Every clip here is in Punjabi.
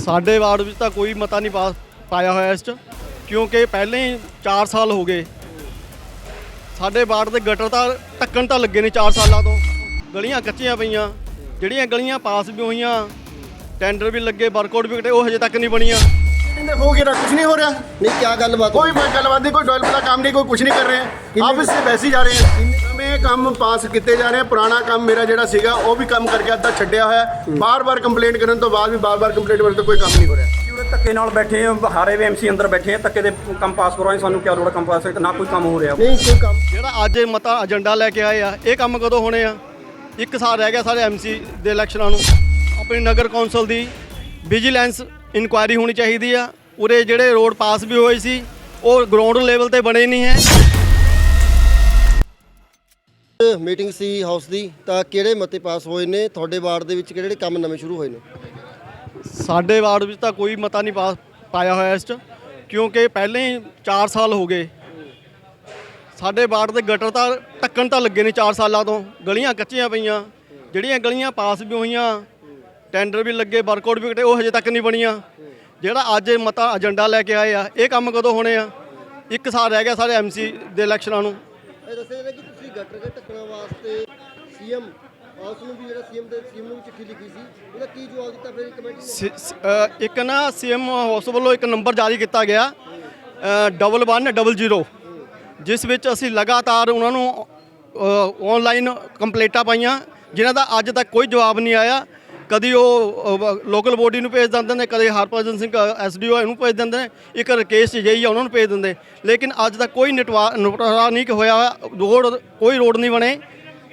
ਸਾਡੇ ਵਾਰਡ ਵਿੱਚ ਤਾਂ ਕੋਈ ਮਤਾ ਨਹੀਂ ਪਾ ਪਾਇਆ ਹੋਇਆ ਇਸ 'ਚ ਕਿਉਂਕਿ ਪਹਿਲੇ ਹੀ 4 ਸਾਲ ਹੋ ਗਏ ਸਾਡੇ ਵਾਰਡ ਦੇ ਗਟਰ ਤਾਂ ਟੱਕਣ ਤਾਂ ਲੱਗੇ ਨੇ 4 ਸਾਲਾਂ ਤੋਂ ਗਲੀਆਂ ਕੱਚੀਆਂ ਪਈਆਂ ਜਿਹੜੀਆਂ ਗਲੀਆਂ ਪਾਸ ਵੀ ਹੋਈਆਂ ਟੈਂਡਰ ਵੀ ਲੱਗੇ ਵਰਕਆਊਟ ਵੀ ਕਟੇ ਉਹ ਹਜੇ ਤੱਕ ਨਹੀਂ ਬਣੀਆਂ ਕਹਿੰਦੇ ਹੋ ਗਿਆ ਕੁਝ नहीं हो रहा नहीं क्या गलबात कोई गलबात नहीं कोई डेवलप का काम नहीं कोई कुछ नहीं कर रहे हैं आप इससे वैसे ही जा रहे हैं ਨਵੇਂ ਕੰਮ ਪਾਸ ਕੀਤੇ ਜਾ ਰਹੇ ਆ ਪੁਰਾਣਾ ਕੰਮ ਮੇਰਾ ਜਿਹੜਾ ਸੀਗਾ ਉਹ ਵੀ ਕੰਮ ਕਰਕੇ ਅੱਧਾ ਛੱਡਿਆ ਹੋਇਆ। ਬਾਰ-ਬਾਰ ਕੰਪਲੇਂਟ ਕਰਨ ਤੋਂ ਬਾਅਦ ਵੀ ਬਾਰ-ਬਾਰ ਕੰਪਲੇਂਟ ਕਰਨ ਤੋਂ ਕੋਈ ਕੰਮ ਨਹੀਂ ਹੋ ਰਿਹਾ। ਉਰੇ ਧੱਕੇ ਨਾਲ ਬੈਠੇ ਆ ਹਾਰੇ ਵੀ ਐਮਸੀ ਅੰਦਰ ਬੈਠੇ ਆ ਧੱਕੇ ਦੇ ਕੰਮ ਪਾਸ ਕਰਵਾਏ ਸਾਨੂੰ ਕਿਆ ਲੋੜ ਕੰਮ ਪਾਸ ਨਾ ਕੋਈ ਕੰਮ ਹੋ ਰਿਹਾ। ਨਹੀਂ ਕੋਈ ਕੰਮ ਜਿਹੜਾ ਅੱਜ ਮਤਾ ਏਜੰਡਾ ਲੈ ਕੇ ਆਏ ਆ ਇਹ ਕੰਮ ਕਦੋਂ ਹੋਣੇ ਆ? ਇੱਕ ਸਾਲ ਰਹਿ ਗਿਆ ਸਾਰੇ ਐਮਸੀ ਦੇ ਇਲੈਕਸ਼ਨਾਂ ਨੂੰ। ਆਪਣੀ ਨਗਰ ਕੌਂਸਲ ਦੀ ਵਿਜੀਲੈਂਸ ਇਨਕੁਆਇਰੀ ਹੋਣੀ ਚਾਹੀਦੀ ਆ। ਉਰੇ ਜਿਹੜੇ ਰੋਡ ਪਾਸ ਵੀ ਹੋਏ ਸੀ ਉਹ ਗਰਾਊਂਡ ਲੈਵਲ ਤੇ ਬਣੇ ਨਹੀਂ ਹੈ। ਮੀਟਿੰਗ ਸੀ ਹਾਊਸ ਦੀ ਤਾਂ ਕਿਹੜੇ ਮਤੇ ਪਾਸ ਹੋਏ ਨੇ? ਤੁਹਾਡੇ ਵਾਰਡ ਦੇ ਵਿੱਚ ਕਿਹੜੇ ਕਿਹੜੇ ਕੰਮ ਨਵੇਂ ਸ਼ੁਰੂ ਹੋਏ ਨੇ? ਸਾਡੇ ਵਾਰਡ ਵਿੱਚ ਤਾਂ ਕੋਈ ਮਤਾ ਨਹੀਂ ਪਾ ਪਾਇਆ ਹੋਇਆ ਇਸ 'ਚ ਕਿਉਂਕਿ ਪਹਿਲੇ ਹੀ 4 ਸਾਲ ਹੋ ਗਏ। ਸਾਡੇ ਵਾਰਡ ਦੇ ਗਟਰ ਤਾਂ ਟੱਕਣ ਤਾਂ ਲੱਗੇ ਨੇ 4 ਸਾਲਾਂ ਤੋਂ ਗਲੀਆਂ ਕੱਚੀਆਂ ਪਈਆਂ ਜਿਹੜੀਆਂ ਗਲੀਆਂ ਪਾਸ ਵੀ ਹੋਈਆਂ ਟੈਂਡਰ ਵੀ ਲੱਗੇ ਵਰਕਆਊਟ ਵੀ ਕਟੇ ਉਹ ਹਜੇ ਤੱਕ ਨਹੀਂ ਬਣੀਆਂ। ਜਿਹੜਾ ਅੱਜ ਮਤਾ ਏਜੰਡਾ ਲੈ ਕੇ ਆਏ ਆ ਇਹ ਕੰਮ ਕਦੋਂ ਹੋਣੇ ਆ? ਇੱਕ ਸਾਲ ਰਹਿ ਗਿਆ ਸਾਰੇ ਐਮਸੀ ਦੇ ਇਲੈਕਸ਼ਨਾਂ ਨੂੰ। ਇਹ ਦੱਸਿਆ ਕਿ ਗਟਰ ਦੇ ਟੱਕਣਾ ਵਾਸਤੇ ਸੀਐਮ ਹਾਊਸ ਨੂੰ ਵੀ ਜਿਹੜਾ ਸੀਐਮ ਦੇ ਸੀਐਮ ਨੂੰ ਵੀ ਚਿੱਠੀ ਲਿਖੀ ਸੀ ਉਹਦਾ ਕੀ ਜਵਾਬ ਦਿੱਤਾ ਫਿਰ ਕਮੇਟੀ ਇੱਕ ਨਾ ਸੀਐਮ ਹਾਊਸ ਵੱਲੋਂ ਇੱਕ ਨੰਬਰ ਜਾਰੀ ਕੀਤਾ ਗਿਆ ਡਬਲ 100 ਜਿਸ ਵਿੱਚ ਅਸੀਂ ਲਗਾਤਾਰ ਉਹਨਾਂ ਨੂੰ ਆਨਲਾਈਨ ਕੰਪਲੇਂਟਾਂ ਪਾਈਆਂ, ਜਿਨ੍ਹਾਂ ਦਾ ਅੱਜ ਤੱਕ ਕੋਈ ਜਵਾਬ ਨਹੀਂ ਆਇਆ। ਕਦੀ ਉਹ ਲੋਕਲ ਬੋਡੀ ਨੂੰ ਭੇਜ ਦਿੰਦੇ ਨੇ, ਕਦੇ ਹਰਭਜਨ ਸਿੰਘ ਐਸਡੀਓ ਇਹਨੂੰ ਭੇਜ ਦਿੰਦੇ ਨੇ, ਇੱਕ ਰਕੇਸ਼ ਜਈ ਉਹਨਾਂ ਨੂੰ ਭੇਜ ਦਿੰਦੇ ਲੇਕਿਨ ਅੱਜ ਤੱਕ ਕੋਈ ਨਿਟਵਾ, ਨਿਪਟਾਰਾ ਨਹੀਂ ਹੋਇਆ, ਰੋਡ, ਕੋਈ ਰੋਡ ਨਹੀਂ ਬਣੇ।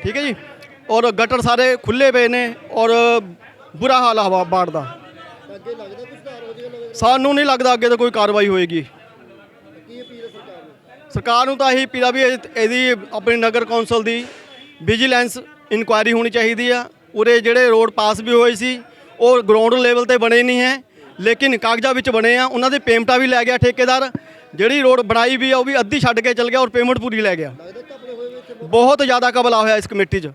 ਠੀਕ ਹੈ ਜੀ? ਔਰ ਗਟਰ ਸਾਰੇ ਖੁੱਲੇ ਪਏ ਨੇ, ਔਰ ਬੁਰਾ ਹਾਲ ਹਵਾ, ਬਾੜ ਦਾ। ਅੱਗੇ ਲੱਗਦਾ ਕੁਝ ਸੁਧਾਰ ਹੋ ਜਾਏਗਾ ਸਾਨੂੰ ਨਹੀਂ ਲੱਗਦਾ ਅੱਗੇ ਤੋਂ ਕੋਈ ਕਾਰਵਾਈ ਹੋਏਗੀ। ਕੀ ਅਪੀਲ ਸਰਕਾਰ ਨੂੰ ਸਰਕਾਰ ਨੂੰ ਤਾਂ ਇਹੀ ਪੀੜਾ ਵੀ ਇਹਦੀ ਆਪਣੀ ਨਗਰ ਕੌਂਸਲ ਦੀ ਵਿਜੀਲੈਂਸ ਇਨਕੁਆਇਰੀ ਹੋਣੀ ਚਾਹੀਦੀ ਆ। ਉਰੇ ਜਿਹੜੇ ਰੋਡ ਪਾਸ ਵੀ ਹੋਏ ਸੀ ਉਹ ਗਰਾਊਂਡ ਲੈਵਲ ਤੇ ਬਣੇ ਨਹੀਂ ਹੈ ਲੇਕਿਨ ਕਾਗਜ਼ਾਂ ਵਿੱਚ ਬਣੇ ਆ ਉਹਨਾਂ ਦੇ ਪੇਮੈਂਟਾਂ ਵੀ ਲੈ ਗਿਆ ਠੇਕੇਦਾਰ ਜਿਹੜੀ ਰੋਡ ਬਣਾਈ ਵੀ ਆ ਉਹ ਵੀ ਅੱਧੀ ਛੱਡ ਕੇ ਚਲ ਗਿਆ ਔਰ ਪੇਮੈਂਟ ਪੂਰੀ ਲੈ ਗਿਆ ਲੱਗਦਾ ਘਪਲੇ ਹੋਏ ਹੋਏ ਇੱਥੇ ਬਹੁਤ ਜ਼ਿਆਦਾ ਕਬਲਾ ਹੋਇਆ ਇਸ ਕਮੇਟੀ 'ਚ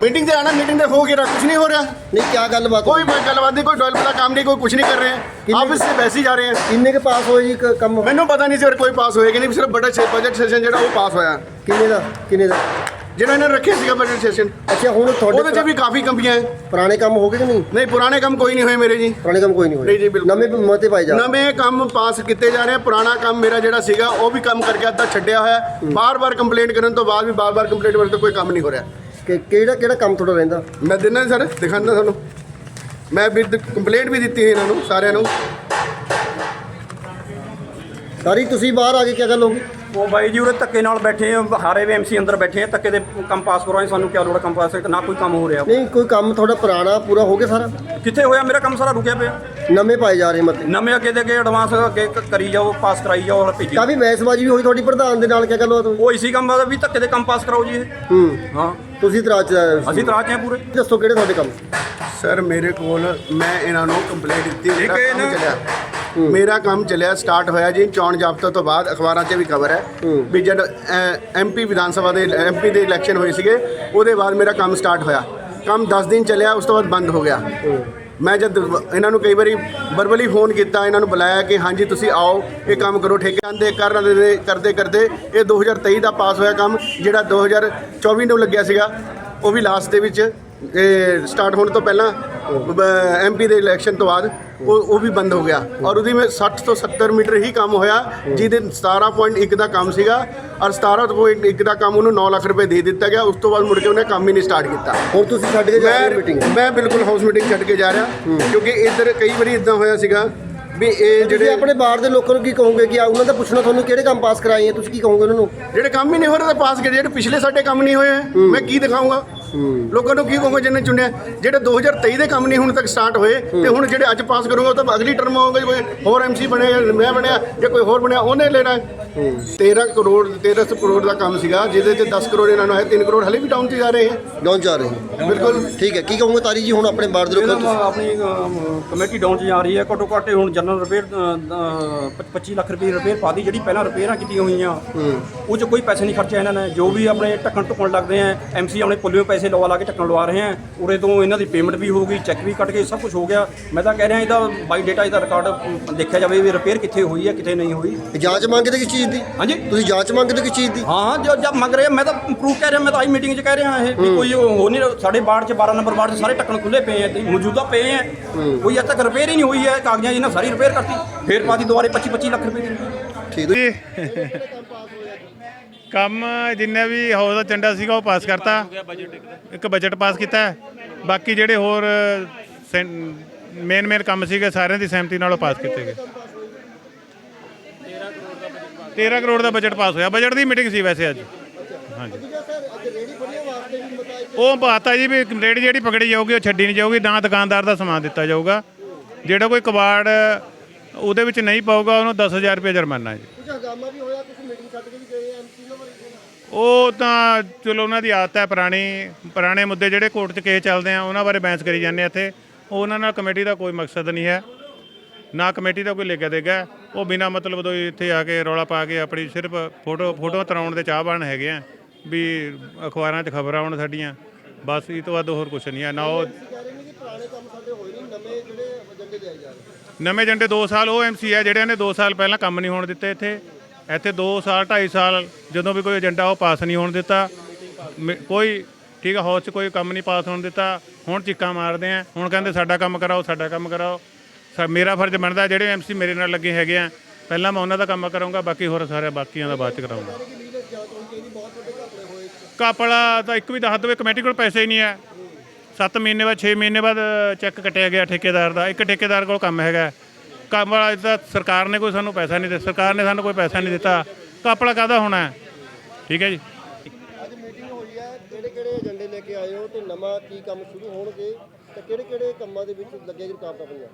मीटिंग से आना मीटिंग से हो गया कुछ नहीं हो रहा नहीं क्या गलबात कोई गलबात नहीं कोई डेवलप का काम नहीं कोई कुछ नहीं कर रहे हैं आप इससे वैसे ही जा रहे हैं ਕਿੰਨੇ ਕੇ ਪਾਸ ਹੋਏ ਜੀ ਕ- ਕੰਮ ਮੈਨੂੰ ਪਤਾ ਨਹੀਂ ਸੀ ਕੋਈ ਪਾਸ ਹੋਏਗਾ ਨਹੀਂ ਸਿਰਫ ਬਜਟ ਬਜਟ ਸੈਸ਼ਨ ਜਿਹੜਾ ਉਹ ਪਾਸ ਹੋਇਆ ਕਿੰਨੇ ਦਾ ਕਿੰਨੇ ਦਾ ਜਿਹੜਾ ਇਹਨਾਂ ਨੇ ਰੱਖਿਆ ਸੀਗਾ ਬਜਟ ਸੈਸ਼ਨ ਅੱਛਾ ਹੁਣ ਉਹਦੇ 'ਚ ਤੁਹਾਡੇ ਵੀ ਕਾਫੀ ਕੰਪੀਆਂ ਹੈ। ਪੁਰਾਣੇ ਕੰਮ ਹੋ ਗਏ ਕਿ ਨਹੀਂ? ਨਹੀਂ ਪੁਰਾਣੇ ਕੰਮ ਕੋਈ ਨਹੀਂ ਹੋਏ ਮੇਰੇ ਜੀ। ਪੁਰਾਣੇ ਕੰਮ ਕੋਈ ਨਹੀਂ ਹੋਏ। ਨਹੀਂ ਜੀ, ਬਿਲਕੁਲ। ਨਵੇਂ ਮਤੇ ਪਾਏ ਜਾ ਨਵੇਂ ਕੰਮ ਪਾਸ ਕੀਤੇ ਜਾ ਰਹੇ ਆ। ਪੁਰਾਣਾ ਕੰਮ ਮੇਰਾ ਜਿਹੜਾ ਸੀਗਾ ਉਹ ਵੀ ਕੰਮ ਕਰਕੇ ਅੱਧਾ ਛੱਡਿਆ ਹੋਇਆ। ਬਾਰ-ਬਾਰ ਕੰਪਲੇਂਟ ਕਰਨ ਤੋਂ ਬਾਅਦ ਵੀ ਬਾਰ-ਬਾਰ ਕੰਪਲੇਂਟ ਕਰਨ ਤੋਂ ਕੋਈ ਕੰਮ ਨਹੀਂ ਹੋ ਰਿਹਾ। ਕਿ ਕਿਹੜਾ ਕਿਹੜਾ ਕੰਮ ਤੁਹਾਡਾ ਰਹਿੰਦਾ? ਮੈਂ ਦਿੰਦਾ ਸਰ ਦਿਖਾਉਂਦਾ ਤੁਹਾਨੂੰ। ਮੈਂ ਵੀ ਕੰਪਲੇਂਟ ਵੀ ਦਿੱਤੀ ਹੈ ਇਹਨਾਂ ਨੂੰ ਸਾਰਿਆਂ ਨੂੰ। ਸਾਰੀ ਤੁਸੀਂ ਬਾਹਰ ਆ ਕੇ ਕੀ ਗੱਲ ਹੋਗੀ ਉਹ ਬਾਈ ਜੀ ਉਰੇ ਧੱਕੇ ਨਾਲ ਬੈਠੇ ਆ ਹਾਰੇ ਵੀ ਐਮਸੀ ਅੰਦਰ ਬੈਠੇ ਆ ਧੱਕੇ ਦੇ ਕੰਮ ਪਾਸ ਕਰਵਾਏ ਸਾਨੂੰ ਕੀ ਲੋੜ ਕੰਮ ਪਾਸ? ਨਾ ਕੋਈ ਕੰਮ ਹੋ ਰਿਹਾ। ਨਹੀਂ ਕੋਈ ਕੰਮ ਤੁਹਾਡਾ ਪੁਰਾਣਾ ਪੂਰਾ ਹੋ ਗਿਆ ਸਾਰਾ? ਕਿੱਥੇ ਹੋਇਆ? ਮੇਰਾ ਕੰਮ ਸਾਰਾ ਰੁਕਿਆ ਪਿਆ। ਨਵੇਂ ਪਾਏ ਜਾ ਰਹੇ ਮਤੇ। ਨਵੇਂ ਅੱਗੇ ਦੇ ਅੱਗੇ ਐਡਵਾਂਸ ਅੱਗੇ ਕ- ਕਰੀ ਜਾਓ ਪਾਸ ਕਰਾਈ ਜਾਓ ਔਰ ਭੇਜੀ। ਕਾਫੀ ਬਹਿਸਬਾਜ਼ੀ ਵੀ ਹੋਈ ਤੁਹਾਡੀ ਪ੍ਰਧਾਨ ਦੇ ਨਾਲ ਕੀ ਗੱਲ ਹੋਈ? ਉਹ ਇਸੀ ਕੰਮ ਦਾ ਵੀ ਧੱਕੇ ਦੇ ਕੰਮ ਪਾਸ ਕਰਾਓ ਜੀ ਇਹ। ਹੂੰ। ਹਾਂ। ਤੁਸੀਂ ਇਤਰਾਜ਼ ਚ ਆਏ ਹੋ। ਅਸੀਂ ਤਰਾਜ 'ਚ ਆ ਪੂਰੇ। ਦੱਸੋ ਕਿਹੜੇ ਤੁਹਾਡੇ ਕੰਮ? ਸਰ ਮੇਰੇ ਕੋਲ ਮੈਂ ਇਹਨਾਂ ਨੂੰ ਕੰਪਲੇਂਟ ਦਿੱਤੀ ਮੇਰਾ ਕੰਮ ਨਾ। ਚੱਲਿਆ। ਮੇਰਾ ਕੰਮ ਚੱਲਿਆ ਸਟਾਰਟ ਹੋਇਆ ਜੀ ਚੋਣ ਜਾਬਤਾ ਤੋਂ ਬਾਅਦ ਅਖਬਾਰਾਂ 'ਚ ਵੀ ਖਬਰ ਹੈ ਵੀ ਜਦ ਐਮਪੀ ਵਿਧਾਨ ਸਭਾ ਦੇ ਐਮਪੀ ਦੇ ਇਲੈਕਸ਼ਨ ਹੋਏ ਸੀਗੇ ਉਹਦੇ ਬਾਅਦ ਮੇਰਾ ਕੰਮ ਸਟਾਰਟ ਹੋਇਆ। ਕੰਮ 10 ਦਿਨ ਚੱਲਿਆ ਉਸ ਤੋਂ ਬਾਅਦ ਬੰਦ ਹੋ ਗਿਆ। ਮੈਂ ਜਦ ਇਹਨਾਂ ਨੂੰ ਕਈ ਵਾਰੀ ਵਰਬਲੀ ਫੋਨ ਕੀਤਾ ਇਹਨਾਂ ਨੂੰ ਬੁਲਾਇਆ ਕਿ ਹਾਂਜੀ ਤੁਸੀਂ ਆਓ ਇਹ ਕੰਮ ਕਰੋ ਠੇਕੇ ਆਂਦੇ ਕਰ ਦੇ ਕਰਦੇ ਕਰਦੇ ਇਹ 2023 ਦਾ ਪਾਸ ਹੋਇਆ ਕੰਮ ਜਿਹੜਾ 2024 ਨੂੰ ਲੱਗਿਆ ਸੀਗਾ ਉਹ ਵੀ ਲਾਸਟ ਦੇ ਵਿੱਚ ਇਹ ਸਟਾਰਟ ਹੋਣ ਤੋਂ ਪਹਿਲਾਂ ਐਮਪੀ ਦੇ ਇਲੈਕਸ਼ਨ ਤੋਂ ਬਾਅਦ ਉਹ ਉਹ ਵੀ ਬੰਦ ਹੋ ਗਿਆ। ਔਰ ਉਹਦੀ ਵਿੱਚ 60 ਤੋਂ 70 ਮੀਟਰ ਹੀ ਕੰਮ ਹੋਇਆ ਜਿਹਦੇ 17.1 ਦਾ ਕੰਮ ਸੀਗਾ ਔਰ 17.1 ਦਾ ਕੰਮ ਉਹਨੂੰ 9 ਲੱਖ ਰੁਪਏ ਦੇ ਦਿੱਤਾ ਗਿਆ। ਉਸ ਤੋਂ ਬਾਅਦ ਮੁੜ ਕੇ ਉਹਨੇ ਕੰਮ ਹੀ ਨਹੀਂ ਸਟਾਰਟ ਕੀਤਾ। ਹੁਣ ਤੁਸੀਂ ਛੱਡ ਕੇ ਜਾ ਰਹੇ ਮੀਟਿੰਗ ਮੈਂ ਬਿਲਕੁਲ ਹਾਊਸ ਮੀਟਿੰਗ ਛੱਡ ਕੇ ਜਾ ਰਿਹਾ ਕਿਉਂਕਿ ਇੱਧਰ ਕਈ ਵਾਰੀ ਇਦਾਂ ਹੋਇਆ ਸੀਗਾ ਵੀ ਇਹ ਜਿਹੜੇ ਆਪਣੇ ਬਾਹਰ ਦੇ ਲੋਕਾਂ ਨੂੰ ਕੀ ਕਹੋਗੇ ਕਿ ਆ ਉਹਨਾਂ ਦਾ ਪੁੱਛਣਾ ਤੁਹਾਨੂੰ ਕਿਹੜੇ ਕੰਮ ਪਾਸ ਕਰਾਏ ਹੈ ਤੁਸੀਂ ਕੀ ਕਹੋਗੇ ਉਹਨਾਂ ਨੂੰ? ਜਿਹੜੇ ਕੰਮ ਹੀ ਨਹੀਂ ਹੋ ਰਹੇ ਤਾਂ ਪਾਸ ਕਰੇ ਜਿਹੜੇ ਪਿਛਲੇ ਸਾਡੇ ਕੰਮ ਨਹੀਂ ਹੋਏ ਮੈਂ ਕੀ ਦਿਖਾਊਂਗਾ? ਲੋਕਾਂ ਨੂੰ ਕੀ ਕਹੂੰਗਾ ਜਿਹਨੇ ਚੁਣਿਆ? ਜਿਹੜੇ 2023 ਦੇ ਕੰਮ ਨਹੀਂ ਹੁਣ ਤੱਕ ਸਟਾਰਟ ਹੋਏ ਤੇ ਹੁਣ ਜਿਹੜੇ ਅੱਜ ਪਾਸ ਕਰੂੰਗਾ ਉਹ ਤਾਂ ਅਗਲੀ ਟਰਮ ਆਉਂਗੇ ਕੋਈ ਹੋਰ ਐਮਸੀ ਬਣਿਆ ਜਾਂ ਮੈਂ ਬਣਿਆ ਜਾਂ ਕੋਈ ਹੋਰ ਬਣਿਆ ਉਹਨੇ ਲੈਣਾ। ਹੈ। 13 ਕਰੋੜ 1300 ਕਰੋੜ ਦਾ ਕੰਮ ਸੀਗਾ ਜਿਹਦੇ ਤੇ 10 ਕਰੋੜ ਇਹਨਾਂ ਨੂੰ ਹੈ 3 ਕਰੋੜ ਹਲੇ ਵੀ ਡਾਊਨ ਤੇ ਜਾ ਰਹੇ ਹੈ। ਡਾਊਨ ਜਾ ਰਹੇ ਹੋ। ਬਿਲਕੁਲ। ਠੀਕ ਹੈ। ਕੀ ਕਹੋਗੇ ਤਾਰੀ ਜੀ ਹੁਣ ਆਪਣੇ ਬਾਹਰ ਦੇ ਨੂੰ ਆਪਣੀ ਕਮੇਟੀ ਡਾਊਨ 'ਚ ਜਾ ਰਹੀ ਹੈ। ਘੱਟੋ ਘੱਟ ਹੁਣ ਜਨਰਲ ਰਿਪੇਅਰ 25 ਲੱਖ ਰੁਪਏ ਰਿਪੇਅਰ ਪਾਦੀ ਜਿਹੜੀ ਪਹਿਲਾਂ ਰਿਪੇਅਰਾਂ ਕੀਤੀਆਂ ਹੋਈਆਂ। ਉਹ 'ਚ ਕੋਈ ਪੈਸੇ ਨਹੀਂ ਖਰਚਿਆ ਇਹਨਾਂ ਨੇ। ਜੋ ਵੀ ਆਪਣੇ ਢੱਕਣ ਢੁੱਕਣ ਲੱਗਦੇ ਆ ਐਮਸੀ ਆਪਣੇ ਪੁੱਲਿਓ ਪੈਸੇ ਪੈਸੇ ਲਵਾ ਲਾ ਕੇ ਢੱਕਣ ਲਵਾ ਰਹੇ ਆ ਉਰੇ ਤੋਂ ਇਹਨਾਂ ਦੀ ਪੇਮੈਂਟ ਵੀ ਹੋ ਗਈ ਚੈੱਕ ਵੀ ਕੱਟ ਗਏ ਸਭ ਕੁਝ ਹੋ ਗਿਆ। ਮੈਂ ਤਾਂ ਕਹਿ ਰਿਹਾ ਇਹਦਾ ਬਾਈ ਡੇਟਾ ਇਹਦਾ ਰਿਕਾਰਡ ਦੇਖਿਆ ਜਾਵੇ ਵੀ ਰਿਪੇਅਰ ਕਿੱਥੇ ਹੋਈ ਹੈ ਕਿੱਥੇ ਨਹੀਂ ਹੋਈ। ਜਾਂਚ ਮੰਗਦੇ ਕਿਸ ਚੀਜ਼ ਦੀ? ਹਾਂਜੀ। ਤੁਸੀਂ ਜਾਂਚ ਮੰਗਦੇ ਕਿਸ ਚੀਜ਼ ਦੀ? ਹਾਂ ਹਾਂ ਜੋ ਜਦ ਮੰਗ ਰਹੇ ਆ, ਮੈਂ ਤਾਂ ਪ੍ਰੂਫ ਕਹਿ ਰਿਹਾ ਮੈਂ ਤਾਂ ਆਈ ਮੀਟਿੰਗ 'ਚ ਕਹਿ ਰਿਹਾ ਇਹ ਵੀ ਕੋਈ ਉਹ ਹੋ ਨਹੀਂ ਰਿਹਾ। ਸਾਡੇ ਬਾੜ 'ਚ 12 ਨੰਬਰ ਬਾੜ 'ਚ ਸਾਰੇ ਢੱਕਣ ਖੁੱਲੇ ਪਏ ਆ ਤੇ ਮੌਜੂਦਾ ਪਏ ਆ। ਕੋਈ ਅਜੇ ਤੱਕ ਰਿਪੇਅਰ ਹੀ ਨਹੀਂ ਹੋਈ ਹੈ ਕਾਗਜ਼ਾਂ ਇਹਨਾਂ ਸਾਰੀ ਰਿਪੇਅਰ ਕਰਤੀ। ਫੇਰ ਪਾਦੀ ਦੁਬਾਰੇ 25 25 ਲੱਖ ਰੁਪਏ ਦੀ। ਠੀਕ ਹੈ। ਕੰਮ ਜਿੰਨੇ ਵੀ ਹਾਊਸ ਦਾ ਚੰਡਾ ਸੀਗਾ ਉਹ ਪਾਸ ਕਰਤਾ। ਇੱਕ ਬਜਟ ਪਾਸ ਕੀਤਾ ਹੈ। ਬਾਕੀ ਜਿਹੜੇ ਹੋਰ ਮੇਨ ਮੇਨ ਕੰਮ ਸੀਗੇ, ਸਾਰਿਆਂ ਦੀ ਸਹਿਮਤੀ ਨਾਲ ਉਹ ਪਾਸ ਕੀਤੇ ਗਏ। 13 ਕਰੋੜ ਦਾ ਬਜਟ ਪਾਸ ਹੋਇਆ। ਬਜਟ ਦੀ ਮੀਟਿੰਗ ਸੀ ਵੈਸੇ ਅੱਜ। ਹਾਂਜੀ। ਉਹ ਬਾਤ ਜੀ ਵੀ ਰੇਹੜੀ ਜਿਹੜੀ ਪਕੜੀ ਜਾਊਗੀ, ਉਹ ਛੱਡੀ ਨਹੀਂ ਜਾਊਗੀ, ਨਾ ਦੁਕਾਨਦਾਰ ਦਾ ਸਮਾਨ ਦਿੱਤਾ ਜਾਊਗਾ। ਜਿਹੜਾ ਕੋਈ ਕਬਾੜ ਉਹਦੇ ਵਿੱਚ ਨਹੀਂ ਪਾਊਗਾ, ਉਹਨੂੰ 10000 ਰੁਪਏ ਜੁਰਮਾਨਾ ਜੀ। ਕੁਝ ਹੰਗਾਮਾ ਵੀ ਹੋਇਆ ਕੁਝ ਮੀਟਿੰਗ ਛੱਡ ਕੇ ਵੀ ਗਏ ਐਮਸੀ ਨਾਲ ਉਹ ਤਾਂ ਚਲੋ ਉਹਨਾਂ ਦੀ ਆਦਤ ਹੈ ਪੁਰਾਣੀ, ਪੁਰਾਣੇ ਮੁੱਦੇ ਜਿਹੜੇ ਕੋਰਟ 'ਚ ਕੇਸ ਚੱਲਦੇ ਆ, ਉਹਨਾਂ ਬਾਰੇ ਬਹਿਸ ਕਰੀ ਜਾਂਦੇ ਆ ਇੱਥੇ। ਉਹ ਉਹਨਾਂ ਨਾਲ ਕਮੇਟੀ ਦਾ ਕੋਈ ਮਕਸਦ ਨਹੀਂ ਹੈ। ਨਾ ਕਮੇਟੀ ਦਾ ਕੋਈ ਲੇਗਾ ਦੇਗਾ। ਉਹ ਬਿਨਾ ਮਤਲਬ ਤੋਂ ਇੱਥੇ ਆ ਕੇ ਰੌਲਾ ਪਾ ਕੇ ਆਪਣੀ ਸਿਰਫ ਫੋਟੋ ਫੋਟੋ ਤਰਾਉਣ ਦੇ ਚਾਹਵਾਨ ਹੈਗੇ ਆ ਵੀ ਅਖਬਾਰਾਂ 'ਚ ਖਬਰਾਂ ਆਉਣ ਸਾਡੀਆਂ। ਬਸ ਇਹ ਤੋਂ ਵੱਧ ਹੋਰ ਕੁਝ ਨਹੀਂ ਹੈ। ਨਾ ਉਹ ਨਵੇਂ ਜਿਹੜੇ ਏਜੰਡੇ ਨਵੇਂ ਏਜੰਡੇ 2 ਸਾਲ, ਉਹ ਐਮਸੀ ਆ ਜਿਹੜਿਆਂ ਨੇ 2 ਸਾਲ ਪਹਿਲਾਂ ਕੰਮ ਨਹੀਂ ਹੋਣ ਦਿੱਤੇ ਇੱਥੇ। ਇੱਥੇ 2 ਸਾਲ 2.5 ਸਾਲ ਜਦੋਂ ਵੀ ਕੋਈ ਏਜੰਡਾ ਉਹ ਪਾਸ ਨਹੀਂ ਹੋਣ ਦਿੱਤਾ। ਮ- ਕੋਈ, ਠੀਕ ਆ ਹਾਊਸ 'ਚ ਕੋਈ ਕੰਮ ਨਹੀਂ ਪਾਸ ਹੋਣ ਦਿੱਤਾ। ਹੁਣ ਚੀਕਾਂ ਮਾਰਦੇ ਆ। ਹੁਣ ਕਹਿੰਦੇ ਸਾਡਾ ਕੰਮ ਕਰਾਓ, ਸਾਡਾ ਕੰਮ ਕਰਾਓ। ਸਾ- ਮੇਰਾ ਫਰਜ਼ ਬਣਦਾ, ਜਿਹੜੇ ਐਮਸੀ ਮੇਰੇ ਨਾਲ ਲੱਗੇ ਹੈਗੇ ਆ, ਪਹਿਲਾਂ ਮੈਂ ਉਹਨਾਂ ਦਾ ਕੰਮ ਕਰਾਂਗਾ, ਬਾਕੀ ਹੋਰ ਸਾਰੇ ਬਾਕੀਆਂ ਦਾ ਬਾਅਦ ਚ ਕਰਾਂਗਾ ਕਿ ਕਾਪੜਾ ਤਾਂ ਇੱਕ ਵੀ ਦੱਸ ਦੇਵੇ ਕਮੇਟੀ ਕੋਲ ਪੈਸੇ ਹੀ ਨਹੀਂ ਹੈ 7 ਮਹੀਨੇ ਬਾਅਦ 6 ਮਹੀਨੇ ਬਾਅਦ ਚੈੱਕ ਕੱਟਿਆ ਗਿਆ ਠੇਕੇਦਾਰ ਦਾ। ਇੱਕ ਠੇਕੇਦਾਰ ਕੋਲ ਕੰਮ ਹੈਗਾ। ਕੰਮ ਵਾਲਾ ਤਾਂ ਸਰਕਾਰ ਨੇ ਕੋਈ ਸਾਨੂੰ ਪੈਸਾ ਨਹੀਂ ਦਿੱਤਾ, ਸਰਕਾਰ ਨੇ ਸਾਨੂੰ ਕੋਈ ਪੈਸਾ ਨਹੀਂ ਦਿੱਤਾ ਕਾਪੜਾ ਕਾਹਦਾ ਹੋਣਾ ਹੈ? ਠੀਕ ਹੈ ਜੀ। ਅੱਜ ਮੀਟਿੰਗ ਹੋਈ ਹੈ ਕਿਹੜੇ ਕਿਹੜੇ ਏਜੰਡੇ ਲੈ ਕੇ ਆਏ ਹੋ ਤੇ ਨਵਾਂ ਕੀ ਕੰਮ ਸ਼ੁਰੂ ਹੋਣਗੇ? ਤੇ ਕਿਹੜੇ ਕਿਹੜੇ ਕੰਮਾਂ ਦੇ ਵਿੱਚ ਲੱਗੇ ਰੁਕਾਵਟਾਂ ਪਈਆਂ?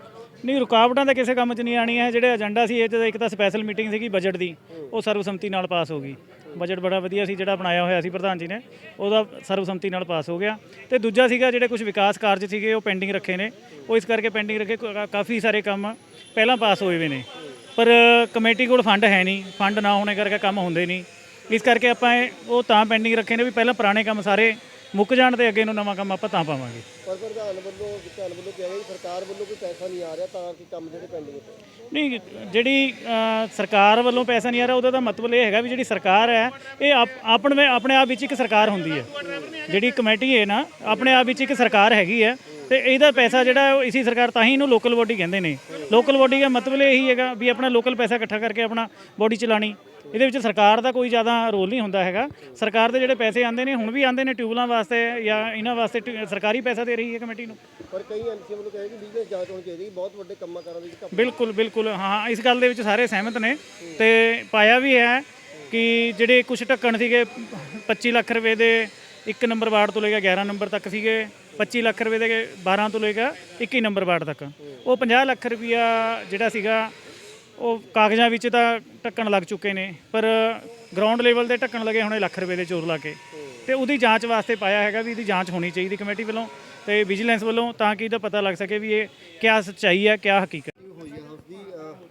ਨਹੀਂ ਰੁਕਾਵਟਾਂ ਤਾਂ ਕਿਸੇ ਕੰਮ 'ਚ ਨਹੀਂ ਆਣੀਆਂ ਜਿਹੜੇ ਏਜੰਡਾ ਸੀ ਇਹ 'ਚ ਤਾਂ ਇੱਕ ਤਾਂ ਸਪੈਸ਼ਲ ਮੀਟਿੰਗ ਸੀਗੀ ਬਜਟ ਦੀ। ਉਹ ਸਰਵਸੰਮਤੀ ਨਾਲ ਪਾਸ ਹੋ ਗਈ। ਬਜਟ ਬੜਾ ਵਧੀਆ ਸੀ ਜਿਹੜਾ ਬਣਾਇਆ ਹੋਇਆ ਸੀ ਪ੍ਰਧਾਨ ਜੀ ਨੇ। ਉਹਦਾ ਸਰਵਸੰਮਤੀ ਨਾਲ ਪਾਸ ਹੋ ਗਿਆ। ਤੇ ਦੂਜਾ ਸੀਗਾ ਜਿਹੜੇ ਕੁਝ ਵਿਕਾਸ ਕਾਰਜ ਸੀਗੇ ਉਹ ਪੈਂਡਿੰਗ ਰੱਖੇ ਨੇ। ਉਹ ਇਸ ਕਰਕੇ ਪੈਂਡਿੰਗ ਰੱਖੇ। ਕਾ- ਕਾਫੀ ਸਾਰੇ ਕੰਮ ਪਹਿਲਾਂ ਪਾਸ ਹੋਏ ਹੋਏ ਨੇ। ਪਰ ਕਮੇਟੀ ਕੋਲ ਫੰਡ ਹੈ ਨਹੀਂ। ਫੰਡ ਨਾ ਹੋਣੇ ਕਰਕੇ ਕੰਮ ਹੁੰਦੇ ਨਹੀਂ। ਇਸ ਕਰਕੇ ਆਪਾਂ ਇਹ- ਉਹ ਤਾਂ ਪੈਂਡਿੰਗ ਰੱਖੇ ਨੇ ਵੀ ਪਹਿਲਾਂ ਪੁਰਾਣੇ ਕੰਮ ਸਾਰੇ ਮੁੱਕ ਜਾਣ ਤੇ ਅੱਗੇ ਨੂੰ ਨਵਾਂ ਕੰਮ ਆਪਾਂ ਤਾਂ ਪਾਵਾਂਗੇ। ਪਰ ਪ੍ਰਧਾਨ ਵੱਲੋਂ ਪ੍ਰਧਾਨ ਵੱਲੋਂ ਕਿਹਾ ਗਿਆ ਕਿ ਸਰਕਾਰ ਵੱਲੋਂ ਕੋਈ ਪੈਸਾ ਨਹੀਂ ਆ ਰਿਹਾ ਤਾਂ ਕਿ ਕੰਮ ਜਿਹੜੇ ਪੈਂਡਿੰਗ ਪਏ ਨਹੀਂ ਜਿਹੜੀ ਅ, ਸਰਕਾਰ ਵੱਲੋਂ ਪੈਸਾ ਨਹੀਂ ਆ ਰਿਹਾ ਉਹਦਾ ਤਾਂ ਮਤਲਬ ਇਹ ਹੈਗਾ ਵੀ ਜਿਹੜੀ ਸਰਕਾਰ ਹੈ ਇਹ ਆਪ- ਆਪਣੇ ਆਪਣੇ ਆਪ ਵਿੱਚ ਇੱਕ ਸਰਕਾਰ ਹੁੰਦੀ ਹੈ। ਜਿਹੜੀ ਕਮੇਟੀ ਹੈ ਨਾ ਆਪਣੇ ਆਪ ਵਿੱਚ ਇੱਕ ਸਰਕਾਰ ਹੈਗੀ ਹੈ ਤੇ ਇਹਦਾ ਪੈਸਾ ਜਿਹੜਾ ਹੈ ਉਹ ਇਸੀ ਸਰਕਾਰ ਤਾਂ ਹੀ ਇਹਨੂੰ ਲੋਕਲ ਬੋਡੀ ਕਹਿੰਦੇ ਨੇ। ਲੋਕਲ ਬੋਡੀ ਦਾ ਮਤਲਬ ਇਹੀ ਹੈਗਾ ਵੀ ਆਪਣਾ ਲੋਕਲ ਪੈਸਾ ਇਕੱਠਾ ਕਰਕੇ ਆਪਣਾ ਬੋਡੀ ਚਲਾਣੀ ਇਹਦੇ ਵਿੱਚ ਸਰਕਾਰ ਦਾ ਕੋਈ ਜ਼ਿਆਦਾ ਰੋਲ ਨਹੀਂ ਹੁੰਦਾ ਹੈਗਾ। ਸਰਕਾਰ ਦੇ ਜਿਹੜੇ ਪੈਸੇ ਆਉਂਦੇ ਨੇ ਹੁਣ ਵੀ ਆਉਂਦੇ ਨੇ ਟਿਊਬਲਾਂ ਵਾਸਤੇ ਜਾਂ ਇਹਨਾਂ ਵਾਸਤੇ ਟਿਊ- ਸਰਕਾਰੀ ਪੈਸਾ ਦੇ ਰਹੀ ਹੈ ਕਮੇਟੀ ਨੂੰ। ਪਰ ਕਈ ਐਮਸੀ ਵੱਲੋਂ ਕਿਹਾ ਕਿ ਲੀਗਲ ਜਾਂਚ ਹੋਣੀ ਚਾਹੀਦੀ ਬਹੁਤ ਵੱਡੇ ਕੰਮਾਂ ਕਾਰਾਂ ਦੇ ਵਿੱਚ ਬਿਲਕੁਲ ਬਿਲਕੁਲ ਹਾਂ ਇਸ ਗੱਲ ਦੇ ਵਿੱਚ ਸਾਰੇ ਸਹਿਮਤ ਨੇ ਤੇ ਪਾਇਆ ਵੀ ਹੈ ਕਿ ਜਿਹੜੇ ਕੁਝ ਢੱਕਣ ਸੀਗੇ 25 ਲੱਖ ਰੁਪਏ ਦੇ ਇੱਕ ਨੰਬਰ ਵਾਰਡ ਤੋਂ ਲੈ ਕੇ 11 ਨੰਬਰ ਤੱਕ ਸੀਗੇ 25 ਲੱਖ ਰੁਪਏ ਦੇ 12 ਤੋਂ ਲੈ ਕੇ 21 ਨੰਬਰ ਵਾਰਡ ਤੱਕ। ਉਹ 50 ਲੱਖ ਰੁਪਇਆ ਜਿਹੜਾ ਸੀਗਾ ਉਹ ਕਾਗਜ਼ਾਂ ਵਿੱਚ ਤਾਂ ਢੱਕਣ ਲੱਗ ਚੁੱਕੇ ਨੇ, ਪਰ ਗਰਾਊਂਡ ਲੈਵਲ ਦੇ ਢੱਕਣ ਲੱਗੇ ਹੁਣੇ ਲੱਖ ਰੁਪਏ ਦੇ ਚੋਰ ਲਾ ਕੇ। ਤੇ ਉਹਦੀ ਜਾਂਚ ਵਾਸਤੇ ਪਾਇਆ ਹੈਗਾ ਵੀ ਇਹਦੀ ਜਾਂਚ ਹੋਣੀ ਚਾਹੀਦੀ ਕਮੇਟੀ ਵੱਲੋਂ ਤੇ ਵਿਜੀਲੈਂਸ ਵੱਲੋਂ ਤਾਂ ਕਿ ਇਹਦਾ ਪਤਾ ਲੱਗ ਸਕੇ ਵੀ ਇਹ ਕਿਆ ਸੱਚਾਈ ਹੈ, ਕਿਆ ਹਕੀਕਤ ਹੋਈ ਹੈ ਉਸ ਦੀ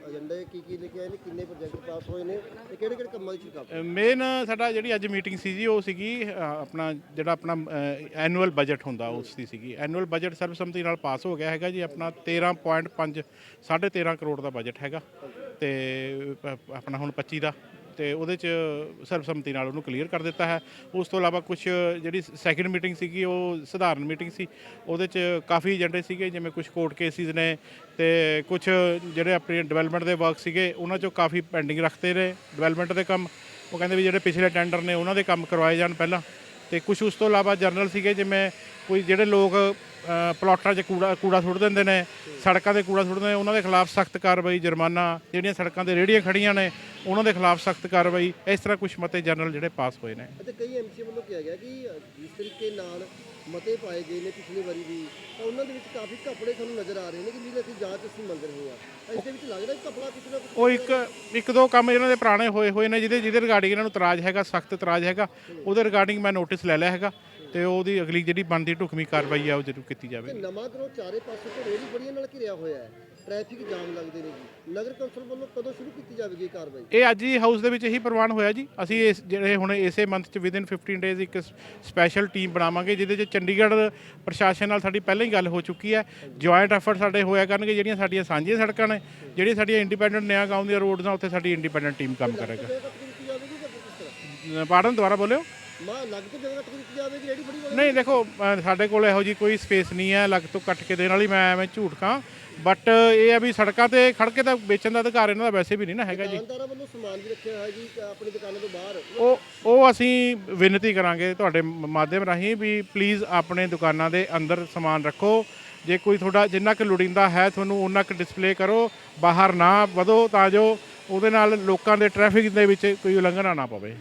ਏਜੰਡੇ ਕੀ ਕੀ ਲੈ ਕੇ ਆਏ ਨੇ ਕਿੰਨੇ ਪ੍ਰੋਜੈਕਟ ਪਾਸ ਹੋਏ ਨੇ ਤੇ ਕਿਹੜੇ ਕਿਹੜੇ ਕੰਮਾਂ ਦੀ ਸ਼ੁਰੂਆਤ ਮੇਨ ਸਾਡਾ ਜਿਹੜੀ ਅੱਜ ਮੀਟਿੰਗ ਸੀ ਜੀ ਉਹ ਸੀਗੀ ਅ, ਆਪਣਾ ਜਿਹੜਾ ਆਪਣਾ ਐਨੂਅਲ ਬਜਟ ਹੁੰਦਾ ਉਸ ਦੀ ਸੀਗੀ। ਐਨੂਅਲ ਬਜਟ ਸਰਬਸੰਮਤੀ ਨਾਲ ਪਾਸ ਹੋ ਗਿਆ ਹੈਗਾ ਜੀ ਆਪਣਾ 13.5 13.5 ਕਰੋੜ ਦਾ ਬਜਟ ਹੈਗਾ। ਤੇ ਪ- ਆਪਣਾ ਹੁਣ 25 ਦਾ। ਤੇ ਉਹਦੇ ਚ ਸਰਬਸੰਮਤੀ ਨਾਲ ਉਹਨੂੰ ਕਲੀਅਰ ਕਰ ਦਿੱਤਾ ਹੈ। ਉਸ ਤੋਂ ਇਲਾਵਾ ਕੁਝ ਜਿਹੜੀ ਸੈਕਿੰਡ ਮੀਟਿੰਗ ਸੀਗੀ, ਉਹ ਸਧਾਰਨ ਮੀਟਿੰਗ ਸੀ। ਉਹਦੇ ਚ ਕਾਫੀ ਏਜੰਡੇ ਸੀਗੇ, ਜਿਵੇਂ ਕੁਝ ਕੋਰਟ ਕੇਸਿਸ ਨੇ ਤੇ ਕੁਝ ਜਿਹੜੇ ਆਪਣੇ ਡਿਵੈਲਪਮੈਂਟ ਦੇ ਵਰਕ ਸੀਗੇ, ਉਹਨਾਂ ਚੋਂ ਕਾਫੀ ਪੈਂਡਿੰਗ ਰੱਖਦੇ ਨੇ ਡਿਵੈਲਪਮੈਂਟ ਦੇ ਕੰਮ। ਉਹ ਕਹਿੰਦੇ ਵੀ ਜਿਹੜੇ ਪਿਛਲੇ ਟੈਂਡਰ ਨੇ, ਉਹਨਾਂ ਦੇ ਕੰਮ ਕਰਵਾਏ ਜਾਣ ਪਹਿਲਾਂ। ਤੇ ਕੁਝ ਉਸ ਤੋਂ ਇਲਾਵਾ ਜਰਨਲ ਸੀਗੇ, ਜਿਵੇਂ ਕੋਈ ਜਿਹੜੇ ਲੋਕ ਪਲਾਟਾਂ 'ਚ ਕੂੜਾ ਕੂੜਾ ਸੁੱਟ ਦਿੰਦੇ ਨੇ ਸੜਕਾਂ ਤੇ ਕੂੜਾ ਸੁੱਟਦੇ ਨੇ ਉਹਨਾਂ ਦੇ ਖਿਲਾਫ ਸਖਤ ਕਾਰਵਾਈ ਜੁਰਮਾਨਾ ਜਿਹੜੀਆਂ ਸੜਕਾਂ ਤੇ ਰੇਹੜੀਆਂ ਖੜੀਆਂ ਨੇ ਉਹਨਾਂ ਦੇ ਖਿਲਾਫ ਸਖਤ ਕਾਰਵਾਈ ਇਸ ਤਰ੍ਹਾਂ ਕੁਝ ਮਤੇ ਜਰਨਲ ਜਿਹੜੇ ਪਾਸ ਹੋਏ ਨੇ। ਅਤੇ ਕਈ ਐਮਸੀ ਵੱਲੋਂ ਕਿਹਾ ਗਿਆ ਕਿ ਜਿਸ ਤਰੀਕੇ ਨਾਲ ਮਤੇ ਪਾਏ ਗਏ ਨੇ ਪਿਛਲੀ ਵਾਰੀ ਵੀ ਤਾਂ ਉਹਨਾਂ ਦੇ ਵਿੱਚ ਕਾਫੀ ਘਪੜੇ ਸਾਨੂੰ ਨਜ਼ਰ ਆ ਰਹੇ ਨੇ ਕਿ ਜਿਹਦੇ ਅਸੀਂ ਜਾਂਚ ਅਸੀਂ ਮੰਗ ਰਹੇ ਹਾਂ। ਇਸ ਦੇ ਵਿੱਚ ਲੱਗਦਾ ਕਿ ਘਪਲਾ ਕੁਛ ਨਾ ਉਹ ਇੱਕ ਇੱਕ ਦੋ ਕੰਮ ਇਹਨਾਂ ਦੇ ਪੁਰਾਣੇ ਹੋਏ ਹੋਏ ਨੇ ਜਿਹਦੇ ਜਿਹਦੇ ਰਿਗਾਰਡਿੰਗ ਇਹਨਾਂ ਨੂੰ ਇਤਰਾਜ਼ ਹੈਗਾ ਸਖਤ ਇਤਰਾਜ਼ ਹੈਗਾ ਉਹਦੇ ਰਿਗਾਰਡਿੰਗ ਮੈਂ ਨੋਟਿਸ ਲੈ ਲਿਆ ਹੈਗਾ। ਤੇ ਉਹਦੀ ਅਗਲੀ ਜਿਹੜੀ ਬਣਦੀ ਢੁਕਵੀਂ ਕਾਰਵਾਈ ਆ ਉਹ ਜ਼ਰੂਰ ਕੀਤੀ ਜਾਵੇਗੀ। ਨਵਾਂ ਕਰੋ ਚਾਰੇ ਪਾਸੇ ਤੋਂ ਰੇੜੀ ਬੜੀਆਂ ਨਾਲ ਘਿਰਿਆ ਹੋਇਆ ਹੈ। ਟ੍ਰੈਫਿਕ ਜਾਮ ਲੱਗਦੇ ਨੇ ਜੀ। ਨਗਰ ਕੌਂਸਲ ਵੱਲੋਂ ਕਦੋਂ ਸ਼ੁਰੂ ਕੀਤੀ ਜਾਵੇਗੀ ਇਹ ਕਾਰਵਾਈ? ਇਹ ਅੱਜ ਹੀ ਹਾਊਸ ਦੇ ਵਿੱਚ ਇਹੀ ਪ੍ਰਵਾਨ ਹੋਇਆ ਜੀ। ਅਸੀਂ ਇਸ ਜਿਹੜੇ ਹੁਣ ਇਸੇ ਮੰਥ ਚ ਵਿਦਿਨ 15 ਡੇਜ਼ ਇੱਕ ਸਪੈਸ਼ਲ ਟੀਮ ਬਣਾਵਾਂਗੇ ਜਿਹਦੇ ਚ ਚੰਡੀਗੜ੍ਹ ਪ੍ਰਸ਼ਾਸਨ ਨਾਲ ਸਾਡੀ ਪਹਿਲਾਂ ਹੀ ਗੱਲ ਹੋ ਚੁੱਕੀ ਹੈ। ਜੁਆਇੰਟ ਐਫਰਟ ਸਾਡੇ ਹੋਇਆ ਕਰਨਗੇ ਜਿਹੜੀਆਂ ਸਾਡੀਆਂ ਸਾਂਝੀਆਂ ਸੜਕਾਂ ਨੇ ਜਿਹੜੀਆਂ ਸਾਡੀਆਂ ਇੰਡੀਪੈਂਡੈਂਟ ਨਿਆਂ ਗਾਉਂ ਦੀਆਂ ਰੋਡਸ ਆ ਉੱਥੇ ਸਾਡੀ ਇੰਡੀਪੈਂਡੈਂਟ ਟੀਮ ਕੰਮ ਕਰੇਗਾ। ਪਾਰਡਨ ਦੁਬਾਰਾ ਬੋਲਿਓ। ਮਾਂ ਲੱਗ ਤੋਂ ਜਗ੍ਹਾ ਤੱਕ ਕੀਤੀ ਜਾਵੇਗੀ ਰੇੜੀ ਬੜੀ ਵਾਲੀ ਨਹੀਂ ਦੇਖੋ ਅ, ਸਾਡੇ ਕੋਲ ਇਹੋ ਜੀ ਕੋਈ ਸਪੇਸ ਨਹੀਂ ਹੈ ਲੱਗ ਤੋਂ ਕੱਟ ਕੇ ਦੇਣ ਵਾਲੀ ਮੈਂ ਐਵੇਂ ਝੂਠ ਖਾਂ ਬਟ ਇਹ ਹੈ ਵੀ ਸੜਕਾਂ ਤੇ ਖੜ ਕੇ ਤਾਂ ਵੇਚਣ ਦਾ ਅਧਿਕਾਰ ਇਹਨਾਂ ਦਾ ਵੈਸੇ ਵੀ ਨਹੀਂ ਨਾ ਹੈਗਾ ਜੀ। ਦੁਕਾਨਦਾਰਾਂ ਵੱਲੋਂ ਸਮਾਨ ਵੀ ਰੱਖਿਆ ਹੋਇਆ ਜੀ ਆਪਣੀ ਦੁਕਾਨਾਂ ਤੋਂ ਬਾਹਰ। ਉਹ ਉਹ ਅਸੀਂ ਬੇਨਤੀ ਕਰਾਂਗੇ ਤੁਹਾਡੇ ਮ- ਮਾਧਿਅਮ ਰਾਹੀਂ ਵੀ ਪਲੀਜ਼ ਆਪਣੇ ਦੁਕਾਨਾਂ ਦੇ ਅੰਦਰ ਸਮਾਨ ਰੱਖੋ। ਜੇ ਕੋਈ ਤੁਹਾਡਾ ਜਿੰਨਾ ਕੁ ਲੋੜੀਂਦਾ ਹੈ ਤੁਹਾਨੂੰ ਉਹਨਾਂ ਕੁ ਡਿਸਪਲੇ ਕਰੋ ਬਾਹਰ ਨਾ ਵਧੋ ਤਾਂ ਜੋ ਉਹਦੇ ਨਾਲ ਲੋਕਾਂ ਦੇ ਟ੍ਰੈਫਿਕ ਦੇ ਵਿੱਚ ਕੋਈ ਉਲੰਘਣਾ ਨਾ ਪਵੇ।